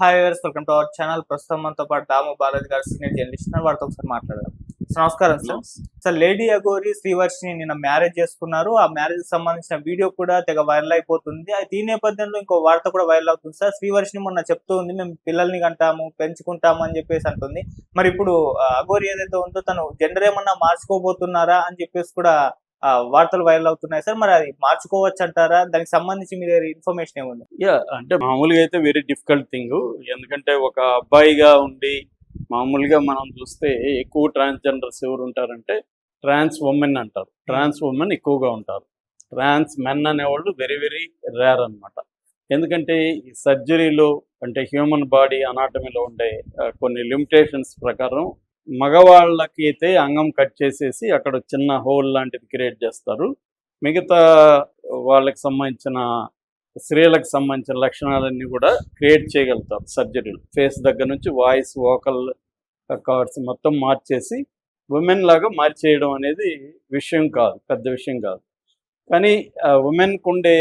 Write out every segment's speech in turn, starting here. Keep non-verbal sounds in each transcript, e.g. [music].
Hi viewers welcome to our channel ప్రస్తుతం మనతో పాటు దాము బాలాజీ గారు సీనియర్ జర్నలిస్ట్. వారితో ఒకసారి మాట్లాడదాం. సార్, నమస్కారం sir. Sir lady Aghori Srivarshini నిన్న మ్యారేజ్ చేసుకున్నారు. ఆ మ్యారేజ్ సంబంధించిన వీడియో కూడా తెగ వైరల్ అయిపోతుంది. ఈ నేపథ్యంలో ఇంకో వార్త కూడా వైరల్ అవుతుంది. సార్ శ్రీవర్షిని మొన్న చెప్తూ ఉంది మేము పిల్లల్ని కంటాము పెంచుకుంటాము అని చెప్పేసి అంటుంది. మరి ఇప్పుడు ఆ, అఘోరి ఏదైతే ఉందో తను జెండర్ ఏమన్నా మార్చుకోబోతున్నారా అని చెప్పేసి కూడా వార్తలు వైరల్ అవుతున్నాయి సార్. మరి అది మార్చుకోవచ్చు అంటారా దానికి సంబంధించి మీ దగ్గర ఇన్ఫర్మేషన్ ఏముంది? యా అంటే మామూలుగా అయితే వెరీ డిఫికల్ట్ థింగ్. ఎందుకంటే ఒక అబ్బాయిగా ఉండి మామూలుగా మనం చూస్తే ఎక్కువ ట్రాన్స్జెండర్స్ ఎవరు ఉంటారంటే ట్రాన్స్ ఉమెన్ అంటారు. ట్రాన్స్ ఉమెన్ ఎక్కువగా ఉంటారు. ట్రాన్స్ మెన్ అనేవాళ్ళు వెరీ వెరీ రేర్ అన్నమాట. ఎందుకంటే ఈ సర్జరీలో అంటే హ్యూమన్ బాడీ అనాటమీలో ఉండే కొన్ని లిమిటేషన్స్ ప్రకారం మగవాళ్ళకి అయితే అంగం కట్ చేసేసి అక్కడ చిన్న హోల్ లాంటిది క్రియేట్ చేస్తారు. మిగతా వాళ్ళకి సంబంధించిన స్త్రీలకు సంబంధించిన లక్షణాలన్నీ కూడా క్రియేట్ చేయగలుగుతారు సర్జరీలు. ఫేస్ దగ్గర నుంచి వాయిస్ వోకల్ కార్డ్స్ మొత్తం మార్చేసి ఉమెన్ లాగా మార్చేయడం అనేది విషయం కాదు పెద్ద విషయం కాదు. కానీ ఉమెన్కు ఉండే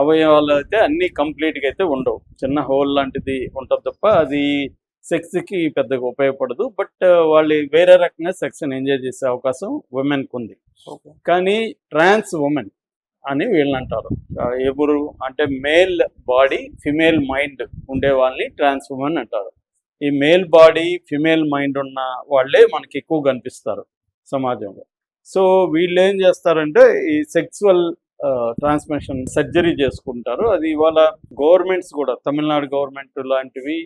అవయవాలు అయితే అన్నీ కంప్లీట్గా అయితే ఉండవు. చిన్న హోల్ లాంటిది ఉంటుంది తప్ప అది సెక్స్కి పెద్దగా ఉపయోగపడదు. బట్ వాళ్ళు వేరే రకంగా సెక్స్ని ఎంజాయ్ చేసే అవకాశం ఉమెన్కి ఉంది కానీ ట్రాన్స్ ఉమెన్ అని వీళ్ళు అంటారు ఎవరు అంటే మేల్ బాడీ ఫిమేల్ మైండ్ ఉండే వాళ్ళని ట్రాన్స్ ఉమెన్ అంటారు. ఈ మేల్ బాడీ ఫిమేల్ మైండ్ ఉన్న వాళ్ళే మనకి ఎక్కువ కనిపిస్తారు సమాజంలో. సో వీళ్ళు ఏం చేస్తారంటే ఈ సెక్సువల్ ట్రాన్స్మిషన్ సర్జరీ చేసుకుంటారు. అది ఇవాళ గవర్నమెంట్స్ కూడా తమిళనాడు గవర్నమెంట్ లాంటివి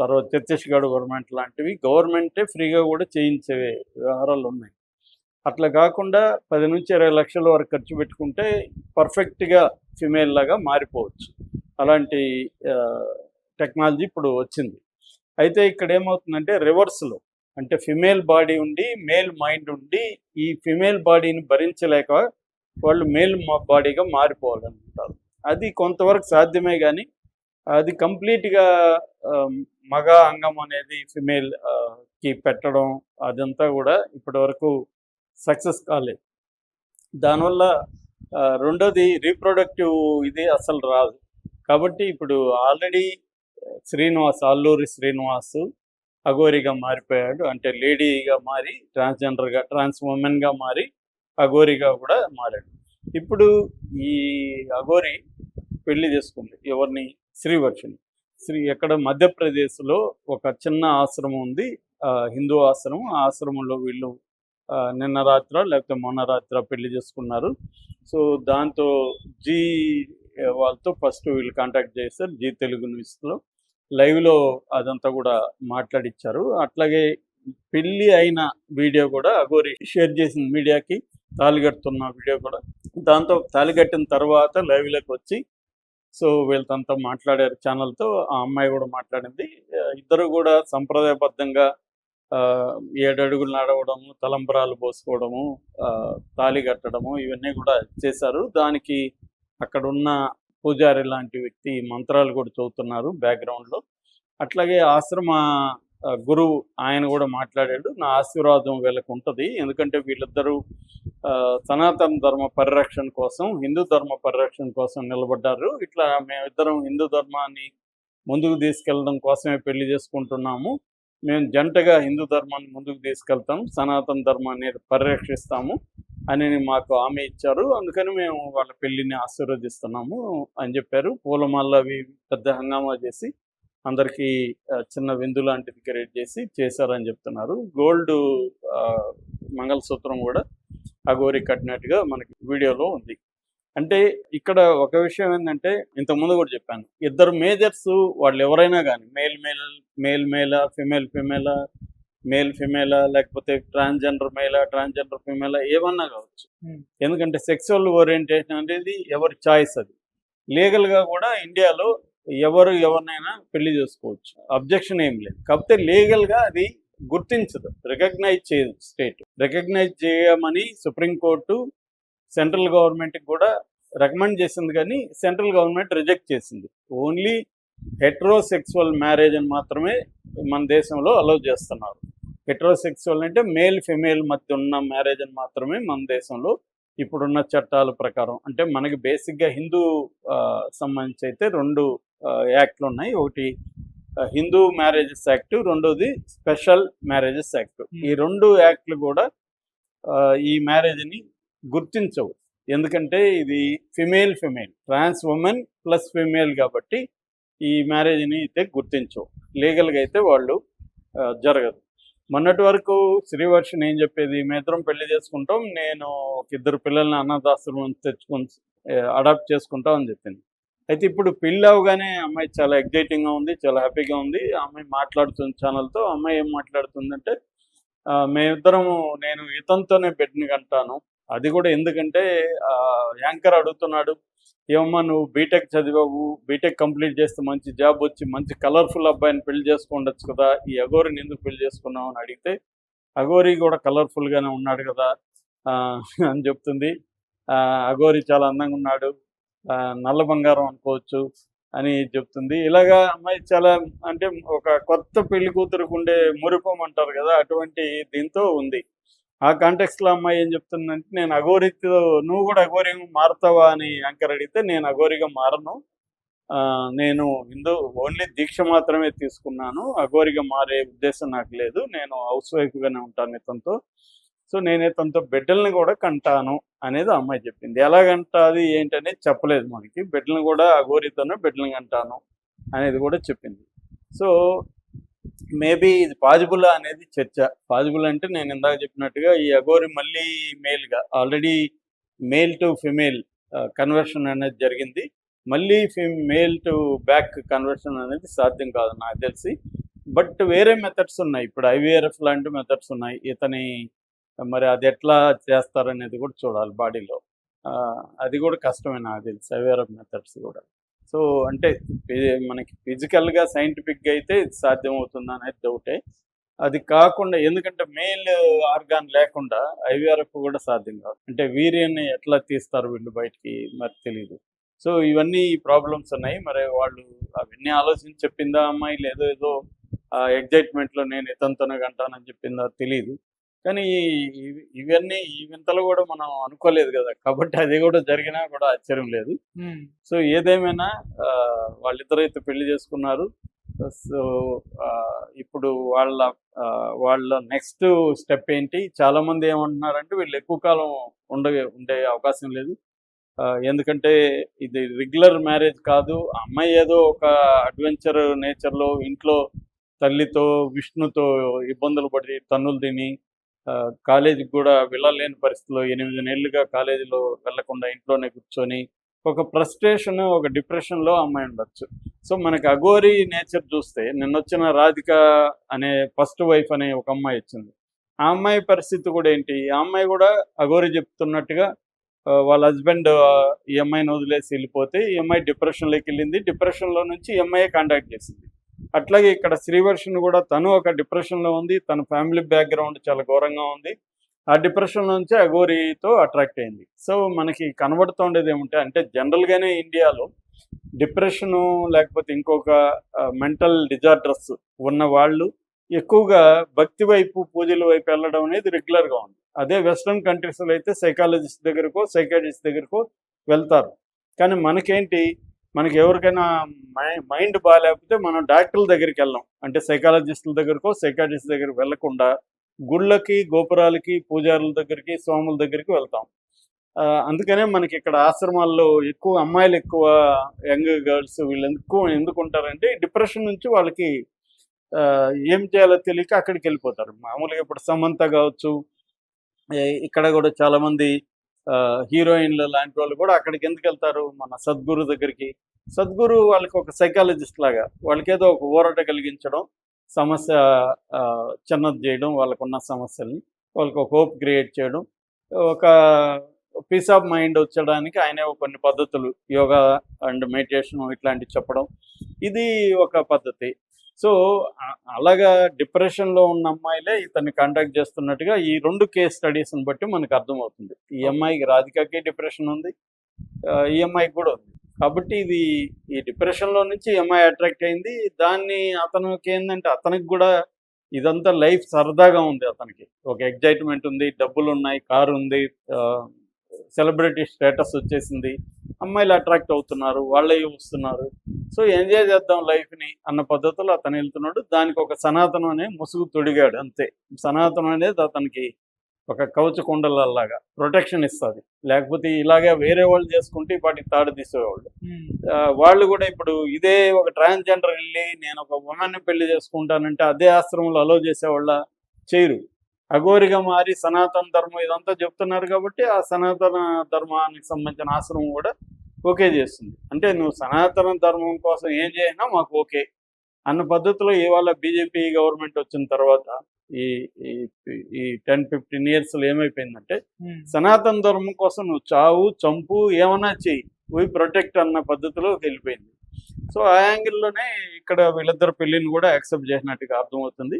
తర్వాత ఛత్తీస్గఢ్ గవర్నమెంట్ లాంటివి గవర్నమెంటే ఫ్రీగా కూడా చేయించే వ్యవహారాలు ఉన్నాయి. అట్లా కాకుండా పది నుంచి ఇరవై లక్షల వరకు ఖర్చు పెట్టుకుంటే పర్ఫెక్ట్గా ఫిమేల్ లాగా మారిపోవచ్చు. అలాంటి టెక్నాలజీ ఇప్పుడు వచ్చింది. అయితే ఇక్కడ ఏమవుతుందంటే రివర్స్లో అంటే ఫిమేల్ బాడీ ఉండి మేల్ మైండ్ ఉండి ఈ ఫిమేల్ బాడీని భరించలేక వాళ్ళు మేల్ బాడీగా మారిపోవాలనుకుంటారు. అది కొంతవరకు సాధ్యమే కానీ అది కంప్లీట్గా మగ అంగం అనేది ఫిమేల్కి పెట్టడం అదంతా కూడా ఇప్పటి వరకు సక్సెస్ కాలేదు. దానివల్ల రెండోది రీప్రొడక్టివ్ ఇది అసలు రాదు. కాబట్టి ఇప్పుడు ఆల్రెడీ శ్రీనివాస్ అల్లూరి శ్రీనివాస్ అఘోరిగా మారిపోయాడు. అంటే లేడీగా మారి ట్రాన్స్జెండర్గా ట్రాన్స్ ఉమెన్గా మారి అఘోరిగా కూడా మారాడు. ఇప్పుడు ఈ అఘోరి పెళ్ళి చేసుకుంది. ఎవరిని? శ్రీవర్షిని శ్రీ ఎక్కడ మధ్యప్రదేశ్లో ఒక చిన్న ఆశ్రమం ఉంది. ఆ, హిందూ ఆశ్రమం. ఆ ఆశ్రమంలో వీళ్ళు ఆ, నిన్న రాత్ర లేకపోతే మొన్న రాత్ర పెళ్ళి చేసుకున్నారు. సో దాంతో జీ వాళ్ళతో ఫస్ట్ వీళ్ళు కాంటాక్ట్ చేస్తారు జీ తెలుగు న్యూస్లో లైవ్లో అదంతా కూడా మాట్లాడిచ్చారు. అట్లాగే పెళ్ళి అయిన వీడియో కూడా అగోరి షేర్ చేసిన మీడియాకి. కడుతున్న వీడియో కూడా. దాంతో తాళిగట్టిన తర్వాత లైవ్లోకి వచ్చి సో వీళ్ళతో మాట్లాడారు ఛానల్తో. ఆ అమ్మాయి కూడా మాట్లాడింది. ఇద్దరు కూడా సంప్రదాయబద్ధంగా ఆ, ఏడు అడుగులు నడవడము తలంబరాలు పోసుకోవడము ఆ, తాళి కట్టడము ఇవన్నీ కూడా చేశారు. దానికి అక్కడ ఉన్న పూజారి లాంటి వ్యక్తి మంత్రాలు కూడా చదువుతున్నారు బ్యాక్గ్రౌండ్లో. అట్లాగే ఆశ్రమ గురువు ఆయన కూడా మాట్లాడాడు నా ఆశీర్వాదం వీళ్ళకు ఉంటుంది. ఎందుకంటే వీళ్ళిద్దరూ సనాతన ధర్మ పరిరక్షణ కోసం హిందూ ధర్మ పరిరక్షణ కోసం నిలబడ్డారు. ఇట్లా మేమిద్దరం హిందూ ధర్మాన్ని ముందుకు తీసుకెళ్ళడం కోసమే పెళ్ళి చేసుకుంటున్నాము. మేము జంటగా హిందూ ధర్మాన్ని ముందుకు తీసుకెళ్తాం సనాతన ధర్మాన్ని పరిరక్షిస్తాము అని మాకు హామీ ఇచ్చారు. అందుకని మేము వాళ్ళ పెళ్ళిని ఆశీర్వదిస్తున్నాము అని చెప్పారు. పూలమాల అవి పెద్ద హంగామా చేసి అందరికీ చిన్న విందు లాంటిది క్రియేట్ చేసి చేశారని చెప్తున్నారు. గోల్డ్ మంగళసూత్రం కూడా అగోరి కట్టినట్టుగా మనకి వీడియోలో ఉంది. అంటే ఇక్కడ ఒక విషయం ఏంటంటే ఇంతకుముందు కూడా చెప్పాను. ఇద్దరు మేజర్స్ వాళ్ళు ఎవరైనా కానీ మేల్ మేల్ మేల్ మేలా ఫిమేల్ ఫిమేలా మేల్ ఫిమేలా లేకపోతే ట్రాన్స్జెండర్ మేలా ట్రాన్స్జెండర్ ఫిమేలా ఏమన్నా కావచ్చు. ఎందుకంటే సెక్సువల్ ఓరియంటేషన్ అనేది ఎవరి చాయిస్ అది. లీగల్గా కూడా ఇండియాలో ఎవరు ఎవరినైనా పెళ్ళి చేసుకోవచ్చు. అబ్జెక్షన్ ఏం లేదు. కాకపోతే లీగల్గా అది గుర్తించదు. రికగ్నైజ్ చేయదు స్టేట్ రికగ్నైజ్ చేయమని సుప్రీంకోర్టు సెంట్రల్ గవర్నమెంట్కి కూడా రికమెండ్ చేసింది కానీ సెంట్రల్ గవర్నమెంట్ రిజెక్ట్ చేసింది. ఓన్లీ హెట్రోసెక్సువల్ మ్యారేజ్ అని మాత్రమే మన దేశంలో అలౌ చేస్తున్నారు. హెట్రోసెక్సువల్ అంటే మేల్ ఫిమేల్ మధ్య ఉన్న మ్యారేజ్ అని మాత్రమే మన దేశంలో ఇప్పుడున్న చట్టాల ప్రకారం. అంటే మనకి బేసిక్గా హిందూ సంబంధించి అయితే రెండు యాక్ట్లు ఉన్నాయి. ఒకటి హిందూ మ్యారేజెస్ యాక్ట్ రెండోది స్పెషల్ మ్యారేజెస్ యాక్ట్. ఈ రెండు యాక్ట్లు కూడా ఈ మ్యారేజ్ని గుర్తించవు. ఎందుకంటే ఇది female female. Trans women plus female కాబట్టి ఈ మ్యారేజ్ని అయితే గుర్తించవు. లీగల్గా అయితే వాళ్ళు జరగదు. మొన్నటి వరకు శ్రీవర్షిని ఏం చెప్పేది? మీ ఇద్దరం పెళ్ళి చేసుకుంటాం నేను ఒక ఇద్దరు పిల్లల్ని అనాథాశ్రమం నుంచి తెచ్చుకొని అడాప్ట్ చేసుకుంటాం అని చెప్పింది. అయితే ఇప్పుడు పెళ్ళి అవగానే అమ్మాయి చాలా ఎగ్జైటింగ్గా ఉంది చాలా హ్యాపీగా ఉంది. ఆ అమ్మాయి మాట్లాడుతుంది ఛానల్తో అమ్మాయి ఏం మాట్లాడుతుందంటే మేమిద్దరము నేను ఇతనితోనే బెడ్ని కంటాను అది కూడా ఎందుకంటే ఆ, యాంకర్ అడుగుతున్నాడు ఏమమ్మా నువ్వు బీటెక్ చదివావు. బీటెక్ కంప్లీట్ చేస్తే మంచి జాబ్ వచ్చి మంచి కలర్ఫుల్ అబ్బాయిని పెళ్ళి చేసుకుండొచ్చు కదా. ఈ అఘోరిని ఎందుకు పెళ్ళి చేసుకున్నావు? అని అడిగితే అగోరి కూడా కలర్ఫుల్గానే ఉన్నాడు కదా ఆ, [laughs] అని చెప్తుంది. ఆ, అగోరి చాలా అందంగా ఉన్నాడు. నల్ల బంగారం అనుకోవచ్చు అని చెప్తుంది. ఇలాగా అమ్మాయి చాలా అంటే ఒక కొత్త పెళ్ళి కూతురుకు ఉండే మురిపం అంటారు కదా అటువంటి దీంతో ఉంది. ఆ కాంటెక్స్లో లో అమ్మాయి ఏం చెప్తుందంటే నేను అఘోరితో నువ్వు కూడా అఘోరిగా మారుతావా? అని అంకర్ అడిగితే నేను అఘోరిగా మారను. ఆ, నేను హిందూ ఓన్లీ దీక్ష మాత్రమే తీసుకున్నాను. అఘోరిగా మారే ఉద్దేశం నాకు లేదు. నేను హౌస్ వైఫ్గానే ఉంటాను ఇతనితో. సో నేను తనతో బిడ్డల్ని కూడా కంటాను అనేది అమ్మాయి చెప్పింది. ఎలాగంటాది ఏంటనేది చెప్పలేదు మనకి. బిడ్డలను కూడా అఘోరితోనే బిడ్డలను కంటాను అనేది కూడా చెప్పింది. సో మేబీ ఇది పాజిబుల్ అనేది చర్చ. పాజిబుల్ అంటే నేను ఇందాక చెప్పినట్టుగా ఈ అఘోరి మళ్ళీ మేల్గా already male to female conversion అనేది జరిగింది. మళ్ళీ మేల్ టు బ్యాక్ కన్వర్షన్ అనేది సాధ్యం కాదు నాకు తెలిసి. బట్ వేరే మెథడ్స్ ఉన్నాయి. ఇప్పుడు ఐవీఆర్ఎఫ్ లాంటి మెథడ్స్ ఉన్నాయి. ఇతని మరి అది ఎట్లా చేస్తారనేది కూడా చూడాలి బాడీలో. అది కూడా కష్టమే నాకు తెలిసి ఆఫ్ మెథడ్స్ కూడా. సో అంటే మనకి ఫిజికల్గా సైంటిఫిక్గా అయితే ఇది సాధ్యం అవుతుంది అనేది డౌటే. అది కాకుండా ఎందుకంటే మెయిల్ ఆర్గాన్ లేకుండా ఐవీఆర్ఎఫ్ కూడా సాధ్యం కాదు. అంటే వీర్యాన్ని ఎట్లా తీస్తారు వీళ్ళు బయటికి మరి తెలియదు సో ఇవన్నీ ప్రాబ్లమ్స్ ఉన్నాయి. మరి వాళ్ళు అవన్నీ ఆలోచించి చెప్పిందా అమ్మాయి? లేదో ఏదో ఎగ్జైట్మెంట్లో నేను ఇతనితోనే కంటానని చెప్పిందా? తెలియదు కానీ ఇవన్నీ ఈ వింతలు కూడా మనం అనుకోలేదు కదా. కాబట్టి అది కూడా జరిగినా కూడా ఆశ్చర్యం లేదు. సో ఏదేమైనా వాళ్ళిద్దరు అయితే పెళ్ళి చేసుకున్నారు. సో ఇప్పుడు వాళ్ళ వాళ్ళ నెక్స్ట్ స్టెప్ ఏంటి? చాలా మంది ఏమంటున్నారంటే వీళ్ళు ఎక్కువ కాలం ఉండే ఉండే అవకాశం లేదు. ఎందుకంటే ఇది రెగ్యులర్ మ్యారేజ్ కాదు. అమ్మాయి ఏదో ఒక అడ్వెంచర్ నేచర్లో ఇంట్లో తల్లితో విష్ణుతో ఇబ్బందులు పడి తన్నులు తిని కాలేజీకి కూడా వెళ్ళలేని పరిస్థితిలో ఎనిమిది నెలలుగా కాలేజీలో వెళ్ళకుండా ఇంట్లోనే కూర్చొని ఒక ఫ్రస్ట్రేషన్ ఒక డిప్రెషన్లో అమ్మాయి ఉండొచ్చు. సో మనకి అఘోరి నేచర్ చూస్తే నిన్న వచ్చిన రాధిక అనే ఫస్ట్ వైఫ్ అనే ఒక అమ్మాయి వచ్చింది. ఆ అమ్మాయి పరిస్థితి కూడా ఏంటి? ఆ అమ్మాయి కూడా అఘోరి చెప్తున్నట్టుగా వాళ్ళ హస్బెండ్ ఈ అమ్మాయిని వదిలేసి వెళ్ళిపోతే ఈ అమ్మాయి డిప్రెషన్లోకి వెళ్ళింది. డిప్రెషన్లో నుంచి ఈ అమ్మాయి కాంటాక్ట్ చేసింది. అట్లాగే ఇక్కడ శ్రీవర్షిని కూడా తను ఒక డిప్రెషన్లో ఉంది తన ఫ్యామిలీ బ్యాక్గ్రౌండ్ చాలా ఘోరంగా ఉంది. ఆ డిప్రెషన్ నుంచి అఘోరితో అట్రాక్ట్ అయింది. సో మనకి కనబడుతుండేది ఏమంటే అంటే జనరల్గానే ఇండియాలో డిప్రెషను లేకపోతే ఇంకొక మెంటల్ డిజార్డర్స్ ఉన్న వాళ్ళు ఎక్కువగా భక్తి వైపు పూజల వైపు వెళ్ళడం అనేది రెగ్యులర్గా ఉంది. అదే వెస్ట్రన్ కంట్రీస్లో అయితే సైకాలజిస్ట్ దగ్గరకో సైకాలజిస్ట్ దగ్గరకో వెళ్తారు. కానీ మనకేంటి మనకి ఎవరికైనా మైండ్ బాగాలేకపోతే మనం డాక్టర్ల దగ్గరికి వెళ్ళాం అంటే సైకాలజిస్టుల దగ్గరకో సైకాలజిస్ట్ దగ్గరికి వెళ్ళకుండా గుళ్ళకి గోపురాలకి పూజారుల దగ్గరికి స్వాముల దగ్గరికి వెళ్తాం. ఆ, అందుకనే మనకి ఇక్కడ ఆశ్రమాల్లో ఎక్కువ అమ్మాయిలు ఎక్కువ యంగ్ గర్ల్స్ వీళ్ళు ఎక్కువ ఎందుకు ఉంటారంటే డిప్రెషన్ నుంచి వాళ్ళకి ఆ, ఏం చేయాలో తెలియక అక్కడికి వెళ్ళిపోతారు. మామూలుగా ఇప్పుడు సమంత కావచ్చు ఇక్కడ కూడా చాలా మంది హీరోయిన్లు లాంటి వాళ్ళు కూడా అక్కడికి ఎందుకు వెళ్తారు? మన సద్గురు దగ్గరికి. సద్గురు వాళ్ళకి ఒక సైకాలజిస్ట్ లాగా వాళ్ళకి ఏదో ఒక ఊరట కలిగించడం సమస్య ఆ, చిన్నది చేయడం వాళ్ళకున్న సమస్యల్ని వాళ్ళకి ఒక హోప్ క్రియేట్ చేయడం ఒక పీస్ ఆఫ్ మైండ్ వచ్చడానికి ఆయనే కొన్ని పద్ధతులు యోగా అండ్ మెడిటేషన్ ఇట్లాంటివి చెప్పడం. ఇది ఒక పద్ధతి. సో అలాగా డిప్రెషన్లో ఉన్న అమ్మాయిలే ఇతన్ని కాంటాక్ట్ చేస్తున్నట్టుగా ఈ రెండు కేస్ స్టడీస్ని బట్టి మనకు అర్థమవుతుంది. ఈ అమ్మాయికి రాధికాకి డిప్రెషన్ ఉంది ఈ అమ్మాయికి కూడా ఉంది. కాబట్టి ఇది ఈ డిప్రెషన్లో నుంచి ఈ అమ్మాయి అట్రాక్ట్ అయింది. దాన్ని అతనికి ఏంటంటే అతనికి కూడా ఇదంతా లైఫ్ సరదాగా ఉంది అతనికి. ఒక ఎగ్జైట్మెంట్ ఉంది డబ్బులు ఉన్నాయి కారు ఉంది సెలబ్రిటీ స్టేటస్ వచ్చేసింది. అమ్మాయిలు అట్రాక్ట్ అవుతున్నారు వాళ్ళే వస్తున్నారు సో ఎంజాయ్ చేద్దాం లైఫ్ని అన్న పద్ధతిలో అతను వెళ్తున్నాడు. దానికి ఒక సనాతనం అనే ముసుగు తొడిగాడు అంతే. సనాతనం అనేది అతనికి ఒక కవచ కుండలలాగా ప్రొటెక్షన్ ఇస్తుంది. లేకపోతే ఇలాగే వేరే వాళ్ళు చేసుకుంటే వాటికి తాడు తీసేవాళ్ళు. ఆ, వాళ్ళు కూడా ఇప్పుడు ఇదే ఒక ట్రాన్స్జెండర్ వెళ్ళి నేను ఒక ఉమెన్ పెళ్ళి చేసుకుంటానంటే అదే ఆశ్రమంలో అలో చేసేవాళ్ళ చేయరు. అఘోరిగా మారి సనాతన ధర్మం ఇదంతా చెప్తున్నారు కాబట్టి ఆ సనాతన ధర్మానికి సంబంధించిన ఆశ్రమం కూడా ఓకే చేస్తుంది. అంటే నువ్వు సనాతన ధర్మం కోసం ఏం చేసినా మాకు ఓకే. అన్న పద్ధతిలో ఇవాళ బీజేపీ గవర్నమెంట్ వచ్చిన తర్వాత ఈ ఈ- ఈ టెన్ ఫిఫ్టీన్ ఇయర్స్లో ఏమైపోయిందంటే సనాతన ధర్మం కోసం నువ్వు చావు చంపు ఏమన్నా చెయ్యి వీ ప్రొటెక్ట్ అన్న పద్ధతిలో వెళ్ళిపోయింది. సో ఆ యాంగిల్లోనే ఇక్కడ వీళ్ళిద్దరు పెళ్ళిని కూడా యాక్సెప్ట్ చేసినట్టుగా అర్థమవుతుంది.